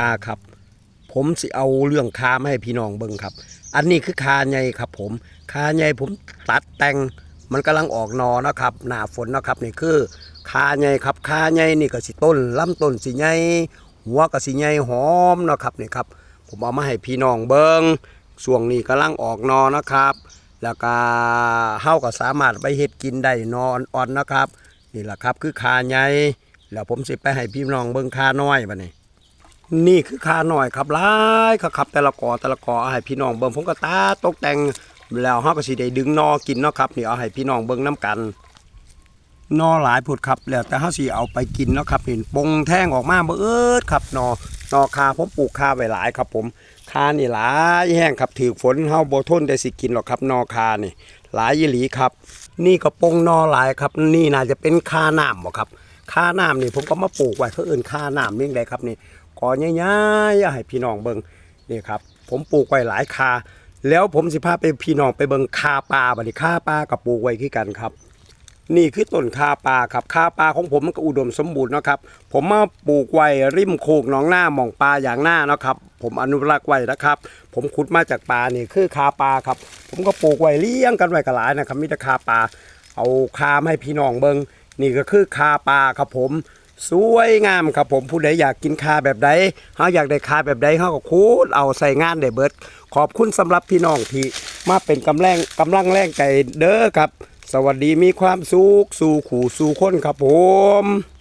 คาครับ ผมสิเอาเรื่องคามาให้พี่น้องเบิ่งครับ อันนี้คือคาใหญ่ครับ ผมคาใหญ่ผมตัดแต่งมันกำลังออกนอนะครับหน้าฝนนะครับนี่คือคาใหญ่ครับคาใหญ่นี่ก็สิต้นลำต้นสิใหญ่หัวก็สิใหญ่หอมนะครับนี่ครับ ผมเอามาให้พี่น้องเบิ่งช่วงนี้กำลังออกนอนะครับ แล้วก็เฮาก็สามารถไปเฮ็ดกินได้นอนอ่อนนะครับ นี่แหละครับคือคาใหญ่แล้วผมสิไปให้พี่น้องเบิ่งคาน้อยบัดนี้ นี่คือคาหน่อยครับหลายครับครับ แต่ละกอแต่ละกอเอาให้พี่น้องเบิ่งผมก็ตาตกแต่งแล้วเฮาก็สิได้ดึงนอกินเนาะครับนี่เอาให้พี่น้องเบิ่งน้กันนอหลายพุดครับแล้วแต่เฮาสิเอาไปกินเนาะครับนี่ปงแท่งออกมาบ่เอิดครับนอนอคาผมปลูกคาไว้หลายครับ ผมคานี่หลายแห้งครับถือฝนเฮาบ่ทนได้สิกินหรอกครับนอคานี่ หลายยี่หลีครับ นี่ก็ปงนอหลายครับ นี่น่าจะเป็นคาน้ำบ่ครับคาน้ำนี่ผมก็มาปลูกไว้เพื่ออื่นคาน้ำเลี้ยงได้ครับนี่ อใหญ่ๆอให้พี่น้องเบิ่งนี่ครับ ผมปลูกไว้หลายคา แล้วผมสิพาไปพี่น้องไปเบิ่งคาปลาบัดนี้คาปลากับปลูกไว้คือกันครับ นี่คือต้นคาปลาครับคาปลาของผมมันก็อุดมสมบูรณ์นะครับ ผมมาปลูกไว้ริมโคกหนองหน้าหมองปลาอย่างหน้านะครับ ผมอนุรักษ์ไว้นะครับ ผมขุดมาจากปลานี่คือคาปลาครับ ผมก็ปลูกไว้เลี้ยงกันไว้กับหลายนะครับมีแต่คาปลาเอาคามาให้พี่น้องเบิงนี่ก็คือคาปลาครับผม สวยงามครับผมผู้ใดอยากกินคาแบบใดเฮาอยากได้คาแบบใดเฮาก็คูดเอาใส่งานได้เบิด ขอบคุณสำหรับพี่น้องที่มาเป็นกำแรงกำลังแรงใจเด้อครับ สวัสดีมีความสุขสู่ขู่สู่คนครับผม